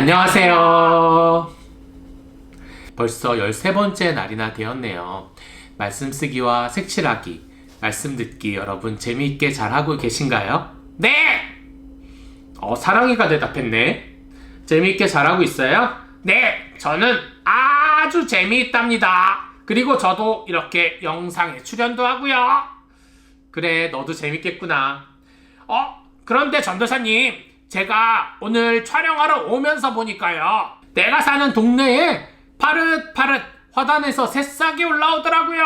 안녕하세요. 벌써 13번째 날이나 되었네요. 말씀 쓰기와 색칠하기, 말씀 듣기 여러분 재미있게 잘하고 계신가요? 네! 어, 사랑이가 대답했네. 재미있게 잘하고 있어요? 네! 저는 아주 재미있답니다. 그리고 저도 이렇게 영상에 출연도 하고요. 그래, 너도 재밌겠구나. 어, 그런데 전도사님, 제가 오늘 촬영하러 오면서 보니까요. 내가 사는 동네에 파릇파릇 화단에서 새싹이 올라오더라고요.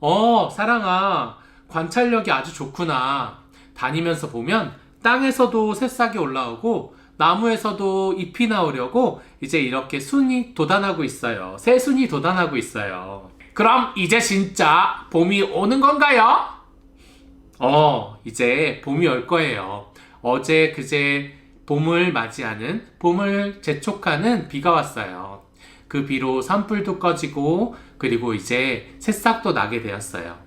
어, 사랑아. 관찰력이 아주 좋구나. 다니면서 보면 땅에서도 새싹이 올라오고 나무에서도 잎이 나오려고 이제 이렇게 순이 돋아나고 있어요. 새순이 돋아나고 있어요. 그럼 이제 진짜 봄이 오는 건가요? 어, 이제 봄이 올 거예요. 어제 그제 봄을 맞이하는 봄을 재촉하는 비가 왔어요. 그 비로 산불도 꺼지고 그리고 이제 새싹도 나게 되었어요.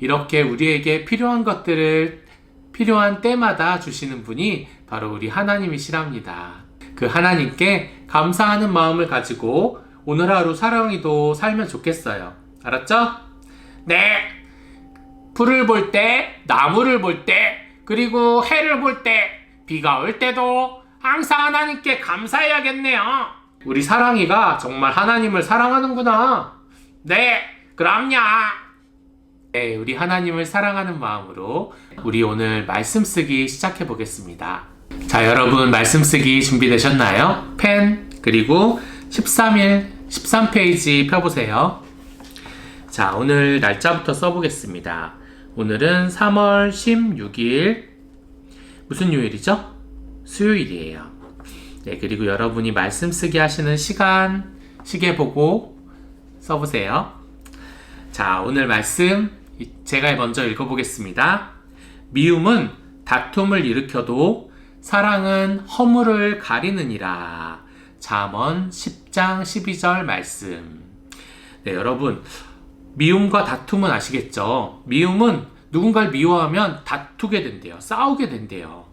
이렇게 우리에게 필요한 것들을 필요한 때마다 주시는 분이 바로 우리 하나님이시랍니다. 그 하나님께 감사하는 마음을 가지고 오늘 하루 사랑이도 살면 좋겠어요. 알았죠? 네. 풀을 볼 때, 나무를 볼 때, 그리고 해를 볼 때, 비가 올 때도 항상 하나님께 감사해야겠네요. 우리 사랑이가 정말 하나님을 사랑하는구나. 네, 그럼요. 네, 우리 하나님을 사랑하는 마음으로 우리 오늘 말씀 쓰기 시작해 보겠습니다. 자, 여러분 말씀 쓰기 준비되셨나요? 펜, 그리고 13일, 13페이지 펴보세요. 자, 오늘 날짜부터 써보겠습니다. 오늘은 3월 16일, 무슨 요일이죠? 수요일이에요. 네, 그리고 여러분이 말씀 쓰기 하시는 시간, 시계 보고 써보세요. 자, 오늘 말씀 제가 먼저 읽어보겠습니다. 미움은 다툼을 일으켜도 사랑은 허물을 가리느니라. 잠언 10장 12절 말씀. 네, 여러분. 미움과 다툼은 아시겠죠? 미움은 누군가를 미워하면 다투게 된대요. 싸우게 된대요.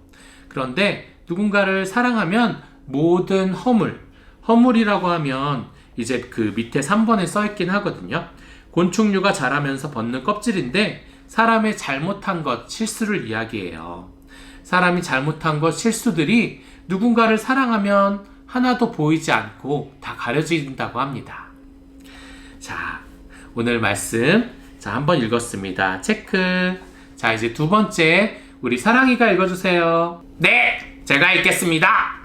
그런데 누군가를 사랑하면 모든 허물, 허물이라고 하면 이제 그 밑에 3번에 써 있긴 하거든요. 곤충류가 자라면서 벗는 껍질인데 사람의 잘못한 것, 실수를 이야기해요. 사람이 잘못한 것, 실수들이 누군가를 사랑하면 하나도 보이지 않고 다 가려진다고 합니다. 자, 오늘 말씀 자, 한번 읽었습니다. 체크. 자, 이제 두 번째 우리 사랑이가 읽어 주세요. 네, 제가 읽겠습니다.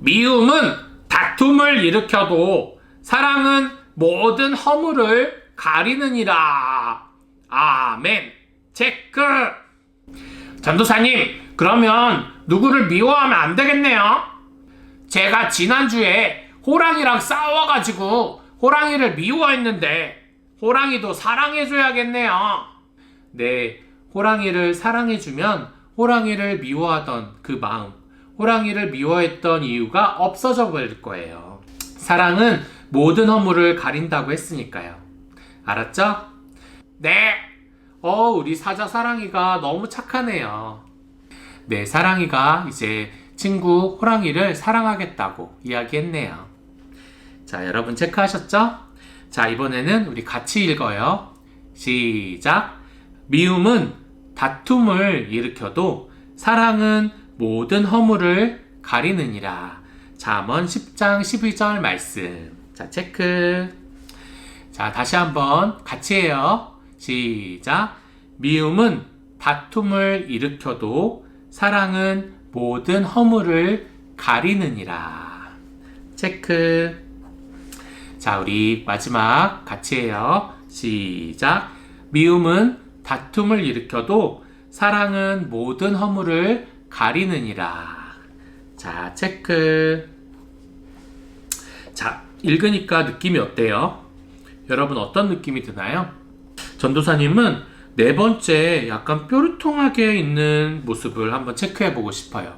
미움은 다툼을 일으켜도 사랑은 모든 허물을 가리느니라. 아멘. 체크. 전도사님, 그러면 누구를 미워하면 안 되겠네요. 제가 지난주에 호랑이랑 싸워가지고 호랑이를 미워했는데 호랑이도 사랑해줘야겠네요. 네, 호랑이를 사랑해주면 호랑이를 미워하던 그 마음, 호랑이를 미워했던 이유가 없어져 버릴 거예요. 사랑은 모든 허물을 가린다고 했으니까요. 알았죠? 네. 어, 우리 사자 사랑이가 너무 착하네요. 네, 사랑이가 이제 친구 호랑이를 사랑하겠다고 이야기했네요. 자, 여러분 체크하셨죠? 자, 이번에는 우리 같이 읽어요. 시작. 미움은 다툼을 일으켜도 사랑은 모든 허물을 가리느니라. 잠언 10장 12절 말씀. 자, 체크. 자, 다시 한번 같이 해요. 시작. 미움은 다툼을 일으켜도 사랑은 모든 허물을 가리느니라. 체크. 자, 우리 마지막 같이 해요. 시작. 미움은 다툼을 일으켜도 사랑은 모든 허물을 가리느니라. 자, 체크. 자, 읽으니까 느낌이 어때요? 여러분 어떤 느낌이 드나요? 전도사님은 네 번째 약간 뾰루통하게 있는 모습을 한번 체크해 보고 싶어요.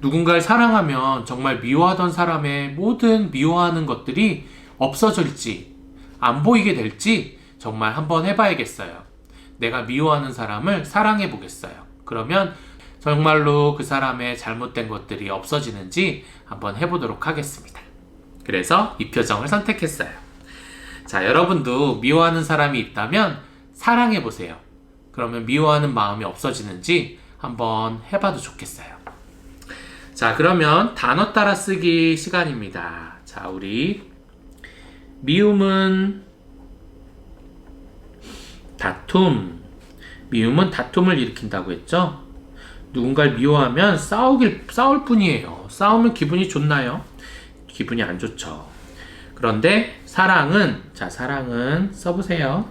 누군가를 사랑하면 정말 미워하던 사람의 모든 미워하는 것들이 없어질지 안 보이게 될지 정말 한번 해봐야겠어요. 내가 미워하는 사람을 사랑해 보겠어요. 그러면 정말로 그 사람의 잘못된 것들이 없어지는지 한번 해보도록 하겠습니다. 그래서 이 표정을 선택했어요. 자, 여러분도 미워하는 사람이 있다면 사랑해 보세요. 그러면 미워하는 마음이 없어지는지 한번 해봐도 좋겠어요. 자, 그러면 단어 따라 쓰기 시간입니다. 자, 우리 미움은 다툼. 미움은 다툼을 일으킨다고 했죠? 누군가를 미워하면 싸우길, 싸울 뿐이에요. 싸우면 기분이 좋나요? 기분이 안 좋죠. 그런데 사랑은, 자, 사랑은 써보세요.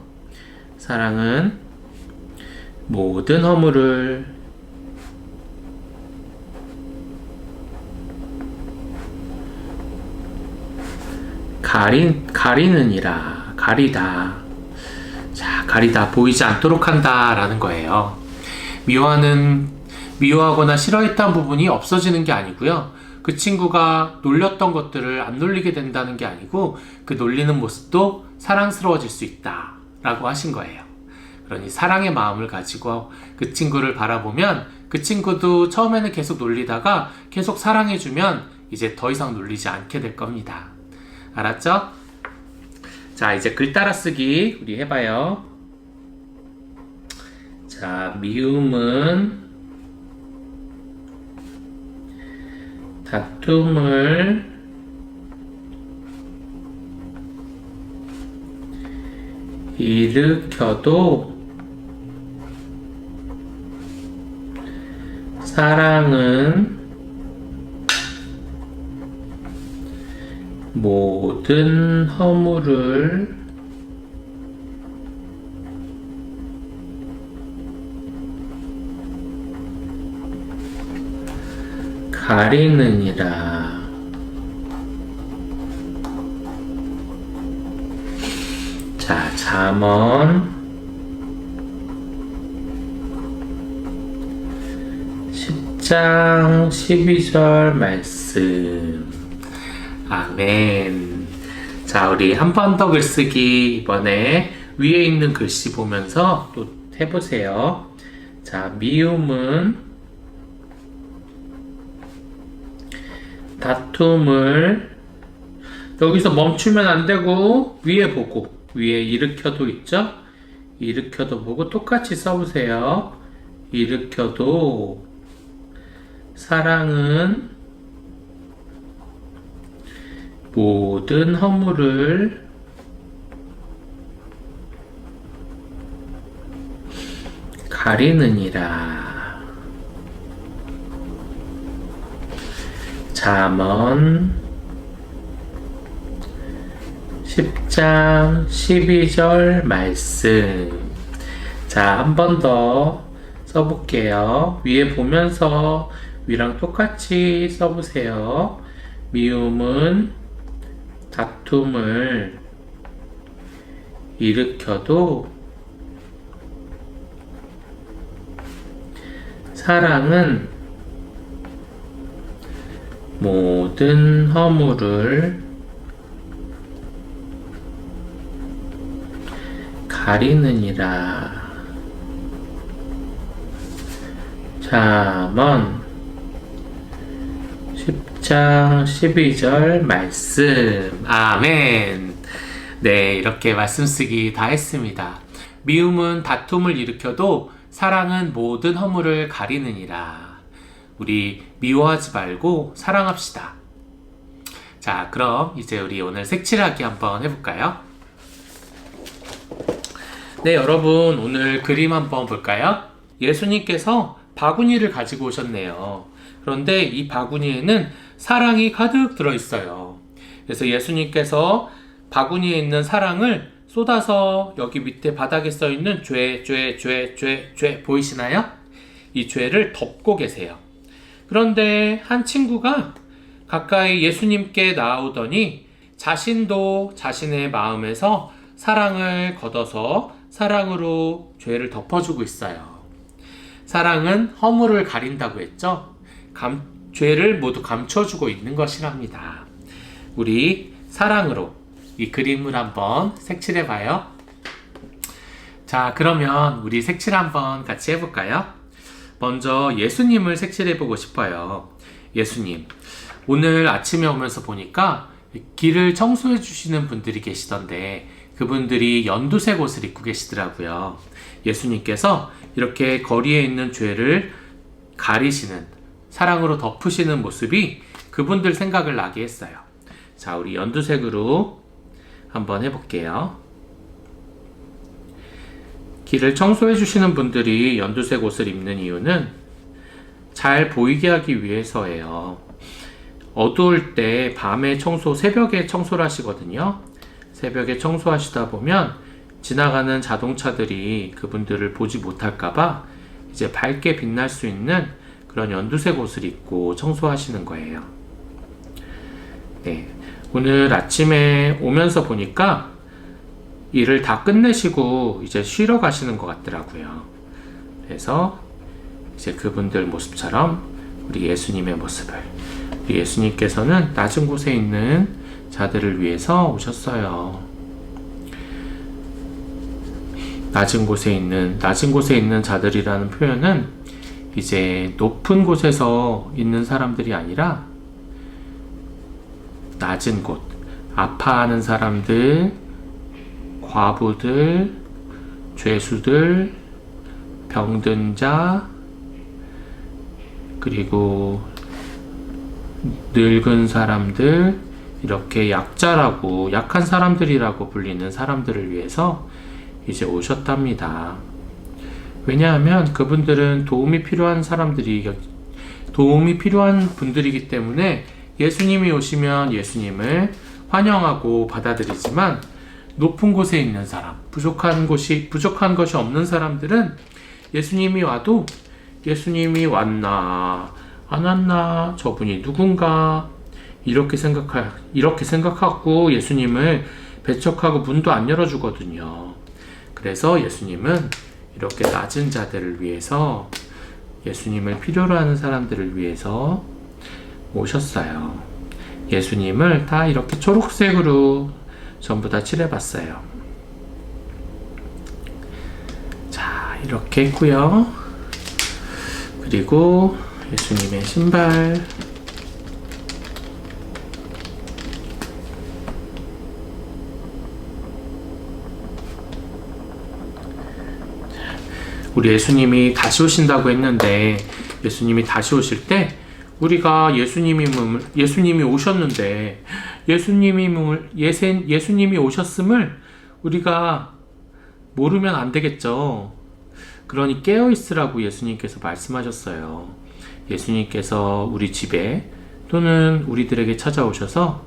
사랑은 모든 허물을 가리, 가리느니라. 가리다. 자, 가리다. 보이지 않도록 한다. 라는 거예요. 미워하는, 미워하거나 싫어했던 부분이 없어지는 게 아니고요. 그 친구가 놀렸던 것들을 안 놀리게 된다는 게 아니고, 그 놀리는 모습도 사랑스러워질 수 있다. 라고 하신 거예요. 그러니 사랑의 마음을 가지고 그 친구를 바라보면 그 친구도 처음에는 계속 놀리다가 계속 사랑해주면 이제 더 이상 놀리지 않게 될 겁니다. 알았죠? 자, 이제 글 따라 쓰기 우리 해봐요. 자, 미움은 다툼을 일으켜도 사랑은 모든 허물을 가리느니라. 자, 잠언 10장 12절 말씀. 아멘. 자, 우리 한 번 더 글쓰기 이번에 위에 있는 글씨 보면서 또 해보세요. 자, 미움은 다툼을 여기서 멈추면 안 되고 위에 보고 위에 일으켜도 있죠? 일으켜도 보고 똑같이 써보세요. 일으켜도 사랑은 모든 허물을 가리느니라. 잠언 10장 12절 말씀. 자, 한 번 더 써볼게요. 위에 보면서 위랑 똑같이 써보세요. 미움은 다툼을 일으켜도 사랑은 모든 허물을 가리느니라. 잠언 10장 12절 말씀. 아멘. 네, 이렇게 말씀 쓰기 다 했습니다. 미움은 다툼을 일으켜도 사랑은 모든 허물을 가리느니라. 우리 미워하지 말고 사랑합시다. 자, 그럼 이제 우리 오늘 색칠하기 한번 해볼까요? 네, 여러분, 오늘 그림 한번 볼까요? 예수님께서 바구니를 가지고 오셨네요. 그런데 이 바구니에는 사랑이 가득 들어있어요. 그래서 예수님께서 바구니에 있는 사랑을 쏟아서 여기 밑에 바닥에 써 있는 죄, 죄, 죄, 죄, 죄 보이시나요? 이 죄를 덮고 계세요. 그런데 한 친구가 가까이 예수님께 나오더니 자신도 자신의 마음에서 사랑을 걷어서 사랑으로 죄를 덮어주고 있어요. 사랑은 허물을 가린다고 했죠? 감, 죄를 모두 감춰주고 있는 것이랍니다. 우리 사랑으로 이 그림을 한번 색칠해 봐요. 자, 그러면 우리 색칠 한번 같이 해볼까요? 먼저 예수님을 색칠해 보고 싶어요. 예수님. 오늘 아침에 오면서 보니까 길을 청소해 주시는 분들이 계시던데 그분들이 연두색 옷을 입고 계시더라고요. 예수님께서 이렇게 거리에 있는 죄를 가리시는 사랑으로 덮으시는 모습이 그분들 생각을 나게 했어요. 자, 우리 연두색으로 한번 해볼게요. 길을 청소해 주시는 분들이 연두색 옷을 입는 이유는 잘 보이게 하기 위해서예요. 어두울 때 밤에 청소, 새벽에 청소를 하시거든요. 새벽에 청소하시다 보면 지나가는 자동차들이 그분들을 보지 못할까봐 이제 밝게 빛날 수 있는 그런 연두색 옷을 입고 청소하시는 거예요. 네. 오늘 아침에 오면서 보니까 일을 다 끝내시고 이제 쉬러 가시는 것 같더라고요. 그래서 이제 그분들 모습처럼 우리 예수님의 모습을 우리 예수님께서는 낮은 곳에 있는 자들을 위해서 오셨어요. 낮은 곳에 있는 낮은 곳에 있는 자들이라는 표현은 이제 높은 곳에서 있는 사람들이 아니라 낮은 곳, 아파하는 사람들, 과부들, 죄수들, 병든 자, 그리고 늙은 사람들, 이렇게 약자라고, 약한 사람들이라고 불리는 사람들을 위해서 이제 오셨답니다. 왜냐하면 그분들은 도움이 필요한 사람들이, 도움이 필요한 분들이기 때문에 예수님이 오시면 예수님을 환영하고 받아들이지만 높은 곳에 있는 사람, 부족한 곳이 부족한 것이 없는 사람들은 예수님이 와도 예수님이 왔나 안 왔나 저분이 누군가 이렇게 생각할 이렇게 생각하고 예수님을 배척하고 문도 안 열어주거든요. 그래서 예수님은 이렇게 낮은 자들을 위해서 예수님을 필요로 하는 사람들을 위해서 오셨어요. 예수님을 다 이렇게 초록색으로 전부 다 칠해봤어요. 자, 이렇게 했고요. 그리고 예수님의 신발. 우리 예수님이 다시 오신다고 했는데 예수님이 다시 오실 때 우리가 예수님이 예수님이 오셨는데 예수님이 예세, 예수님이 오셨음을 우리가 모르면 안 되겠죠. 그러니 깨어 있으라고 예수님께서 말씀하셨어요. 예수님께서 우리 집에 또는 우리들에게 찾아오셔서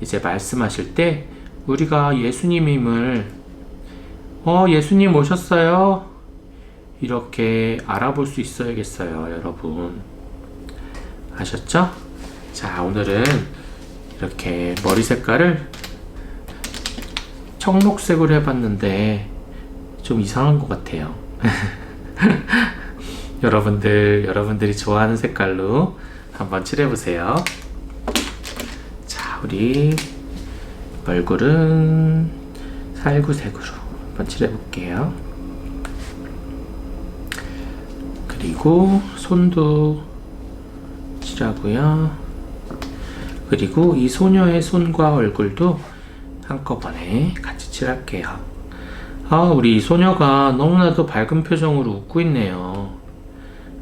이제 말씀하실 때 우리가 예수님임을 어 예수님 오셨어요. 이렇게 알아볼 수 있어야겠어요, 여러분. 아셨죠? 자, 오늘은 이렇게 머리 색깔을 청록색으로 해봤는데 좀 이상한 것 같아요. 여러분들, 여러분들이 좋아하는 색깔로 한번 칠해보세요. 자, 우리 얼굴은 살구색으로 한번 칠해볼게요. 그리고 손도 칠하고요. 그리고 이 소녀의 손과 얼굴도 한꺼번에 같이 칠할게요. 아, 우리 이 소녀가 너무나도 밝은 표정으로 웃고 있네요.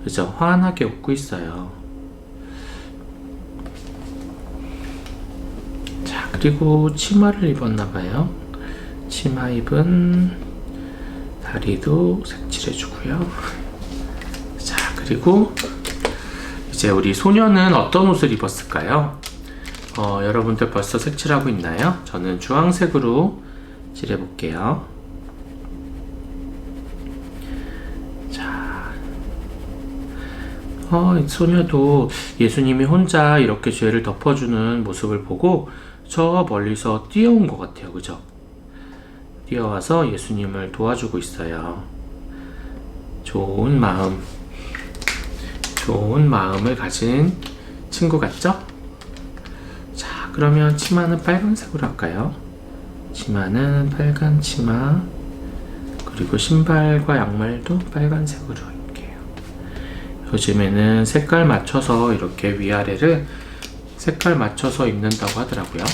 그죠? 환하게 웃고 있어요. 자, 그리고 치마를 입었나봐요. 치마 입은 다리도 색칠해주고요. 자, 그리고 이제 우리 소녀는 어떤 옷을 입었을까요? 어, 여러분들 벌써 색칠하고 있나요? 저는 주황색으로 칠해볼게요. 자, 어, 소녀도 예수님이 혼자 이렇게 죄를 덮어주는 모습을 보고 저 멀리서 뛰어온 것 같아요. 그죠? 뛰어와서 예수님을 도와주고 있어요. 좋은 마음. 좋은 마음을 가진 친구 같죠? 자, 그러면 치마는 빨간색으로 할까요? 치마는 빨간 치마, 그리고 신발과 양말도 빨간색으로 할게요. 요즘에는 색깔 맞춰서 이렇게 위아래를 색깔 맞춰서 입는다고 하더라고요.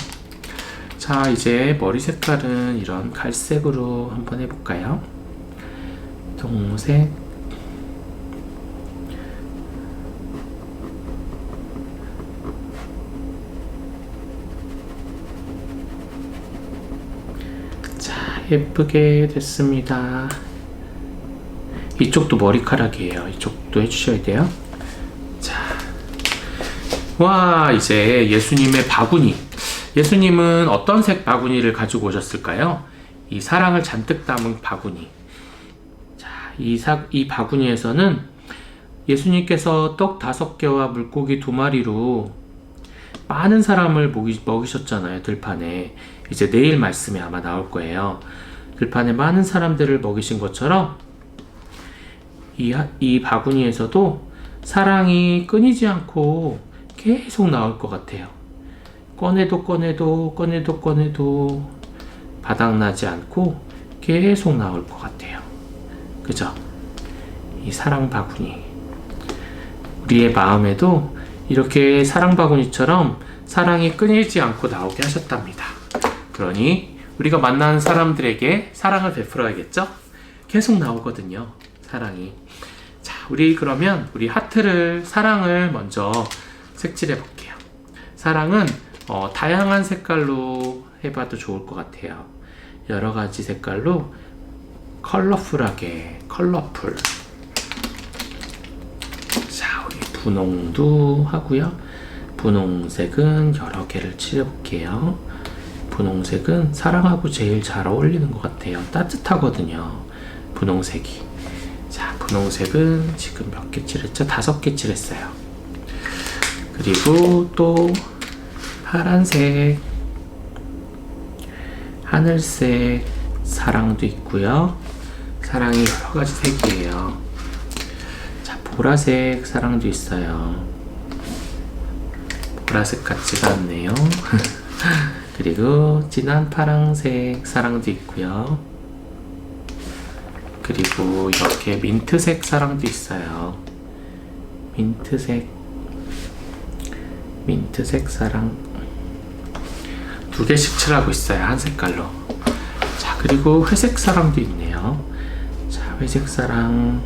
자, 이제 머리 색깔은 이런 갈색으로 한번 해볼까요? 동색. 자, 예쁘게 됐습니다. 이쪽도 머리카락이에요. 이쪽도 해주셔야 돼요. 자, 와, 이제 예수님의 바구니. 예수님은 어떤 색 바구니를 가지고 오셨을까요? 이 사랑을 잔뜩 담은 바구니. 자, 이, 사, 이 바구니에서는 예수님께서 떡 다섯 개와 물고기 두 마리로 많은 사람을 먹이, 먹이셨잖아요, 들판에. 이제 내일 말씀에 아마 나올 거예요. 들판에 많은 사람들을 먹이신 것처럼 이, 하- 이 바구니에서도 사랑이 끊이지 않고 계속 나올 것 같아요. 꺼내도 꺼내도 꺼내도 꺼내도 바닥나지 않고 계속 나올 것 같아요. 그죠? 이 사랑 바구니. 우리의 마음에도 이렇게 사랑 바구니처럼 사랑이 끊이지 않고 나오게 하셨답니다. 그러니 우리가 만나는 사람들에게 사랑을 베풀어야겠죠? 계속 나오거든요. 사랑이. 자, 우리 그러면 우리 하트를 사랑을 먼저 색칠해 볼게요. 사랑은 어, 다양한 색깔로 해봐도 좋을 것 같아요. 여러 가지 색깔로 컬러풀하게 컬러풀. 자, 우리 분홍도 하고요. 분홍색은 여러 개를 칠해볼게요. 분홍색은 사랑하고 제일 잘 어울리는 것 같아요. 따뜻하거든요. 분홍색이. 자, 분홍색은 지금 몇 개 칠했죠? 다섯 개 칠했어요. 그리고 또 파란색, 하늘색, 사랑도 있고요. 사랑이 여러 가지 색이에요. 자, 보라색 사랑도 있어요. 보라색 같지가 않네요. 그리고 진한 파랑색 사랑도 있고요. 그리고 이렇게 민트색 사랑도 있어요. 민트색, 민트색 사랑 두 개씩 칠하고 있어요. 한 색깔로. 자, 그리고 회색 사랑도 있네요. 자, 회색 사랑.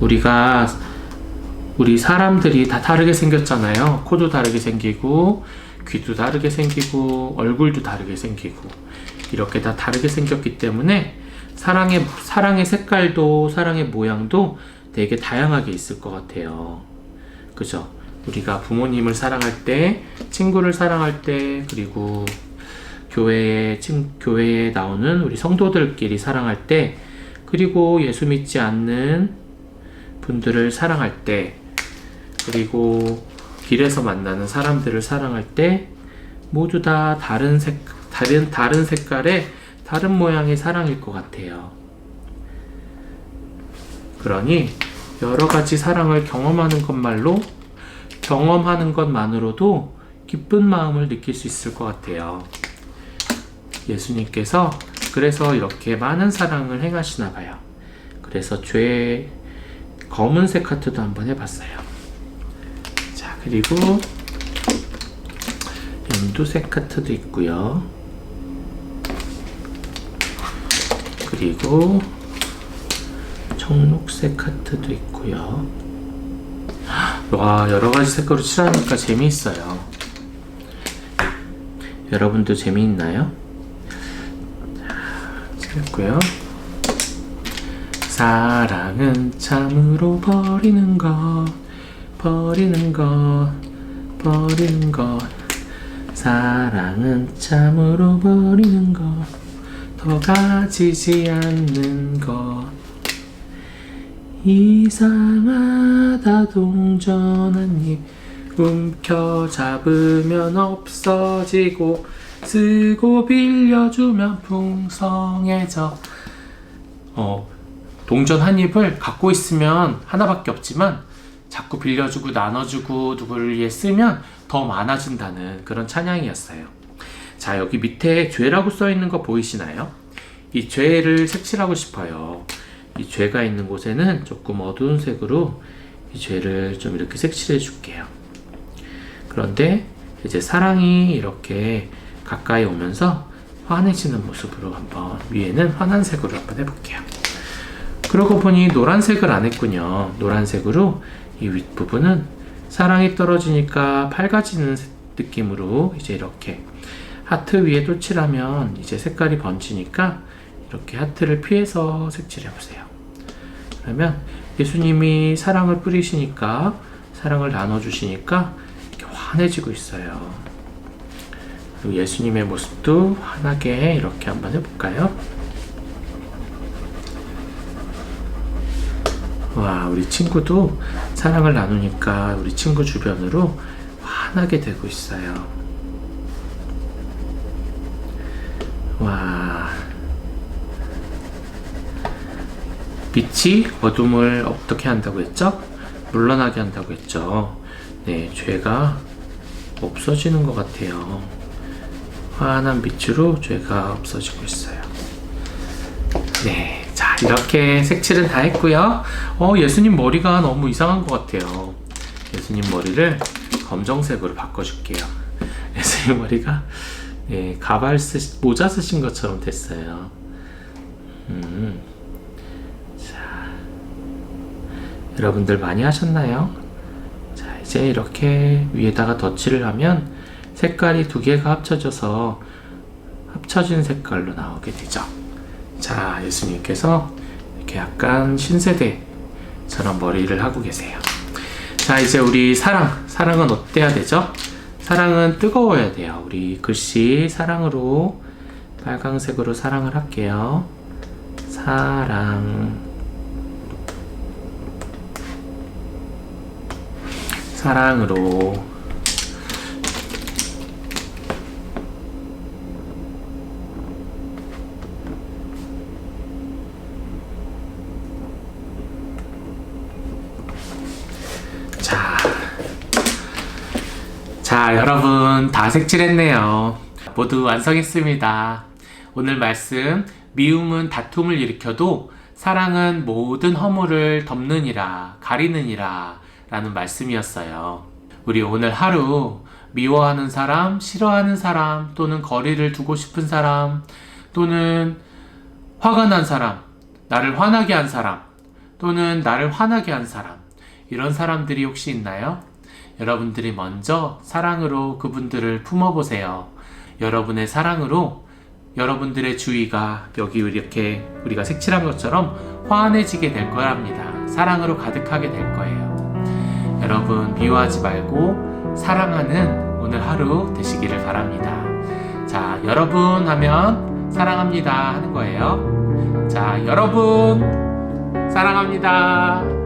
우리가 우리 사람들이 다 다르게 생겼잖아요. 코도 다르게 생기고, 귀도 다르게 생기고, 얼굴도 다르게 생기고, 이렇게 다 다르게 생겼기 때문에 사랑의 사랑의 색깔도 사랑의 모양도 되게 다양하게 있을 것 같아요. 그죠? 우리가 부모님을 사랑할 때, 친구를 사랑할 때, 그리고 교회에 친, 교회에 나오는 우리 성도들끼리 사랑할 때, 그리고 예수 믿지 않는 분들을 사랑할 때, 그리고 길에서 만나는 사람들을 사랑할 때 모두 다 다른 색 다른 다른 색깔의 다른 모양의 사랑일 것 같아요. 그러니 여러 가지 사랑을 경험하는 것말로 경험하는 것만으로도 기쁜 마음을 느낄 수 있을 것 같아요. 예수님께서 그래서 이렇게 많은 사랑을 행하시나 봐요. 그래서 죄 검은색 하트도 한번 해봤어요. 자, 그리고 연두색 카트도 있고요. 그리고 청록색 카트도 있고요. 와, 여러 가지 색깔로 칠하니까 재미있어요. 여러분도 재미있나요? 자, 칠했고요. 사랑은 참으로 버리는 것, 버리는 것, 버리는 것. 사랑은 참으로 버리는 것, 더 가지지 않는 것. 이상하다 동전 한 입 움켜 잡으면 없어지고 쓰고 빌려주면 풍성해져. 어, 동전 한 입을 갖고 있으면 하나밖에 없지만 자꾸 빌려주고 나눠주고 누구를 위해 쓰면 더 많아진다는 그런 찬양이었어요. 자, 여기 밑에 죄라고 써 있는 거 보이시나요? 이 죄를 색칠하고 싶어요. 이 죄가 있는 곳에는 조금 어두운 색으로 이 죄를 좀 이렇게 색칠해 줄게요. 그런데 이제 사랑이 이렇게 가까이 오면서 환해지는 모습으로 한번 위에는 환한 색으로 한번 해볼게요. 그러고 보니 노란색을 안 했군요. 노란색으로 이 윗부분은 사랑이 떨어지니까 밝아지는 느낌으로 이제 이렇게 하트 위에 또 칠하면 이제 색깔이 번지니까 이렇게 하트를 피해서 색칠해 보세요. 그러면 예수님이 사랑을 뿌리시니까 사랑을 나눠주시니까 이렇게 환해지고 있어요. 예수님의 모습도 환하게 이렇게 한번 해볼까요? 와, 우리 친구도 사랑을 나누니까 우리 친구 주변으로 환하게 되고 있어요. 와. 빛이 어둠을 어떻게 한다고 했죠? 물러나게 한다고 했죠. 네, 죄가 없어지는 것 같아요. 환한 빛으로 죄가 없어지고 있어요. 네, 자 이렇게 색칠은 다 했고요. 어, 예수님 머리가 너무 이상한 것 같아요. 예수님 머리를 검정색으로 바꿔줄게요. 예수님 머리가 예, 가발 쓰 모자 쓰신 것처럼 됐어요. 음. 자, 여러분들 많이 하셨나요? 자, 이제 이렇게 위에다가 덧칠을 하면 색깔이 두 개가 합쳐져서 합쳐진 색깔로 나오게 되죠. 자, 예수님께서 이렇게 약간 신세대처럼 머리를 하고 계세요. 자, 이제 우리 사랑. 사랑은 어때야 되죠? 사랑은 뜨거워야 돼요. 우리 글씨 사랑으로 빨강색으로 사랑을 할게요. 사랑. 사랑으로 자, 자, 여러분 다 색칠했네요. 모두 완성했습니다. 오늘 말씀 미움은 다툼을 일으켜도 사랑은 모든 허물을 덮느니라 가리느니라 라는 말씀이었어요. 우리 오늘 하루 미워하는 사람, 싫어하는 사람, 또는 거리를 두고 싶은 사람, 또는 화가 난 사람, 나를 화나게 한 사람, 또는 나를 화나게 한 사람, 이런 사람들이 혹시 있나요? 여러분들이 먼저 사랑으로 그분들을 품어보세요. 여러분의 사랑으로 여러분들의 주위가 여기 이렇게 우리가 색칠한 것처럼 환해지게 될 거랍니다. 사랑으로 가득하게 될 거예요. 여러분 미워하지 말고 사랑하는 오늘 하루 되시기를 바랍니다. 자, 여러분 하면 사랑합니다 하는 거예요. 자, 여러분 사랑합니다.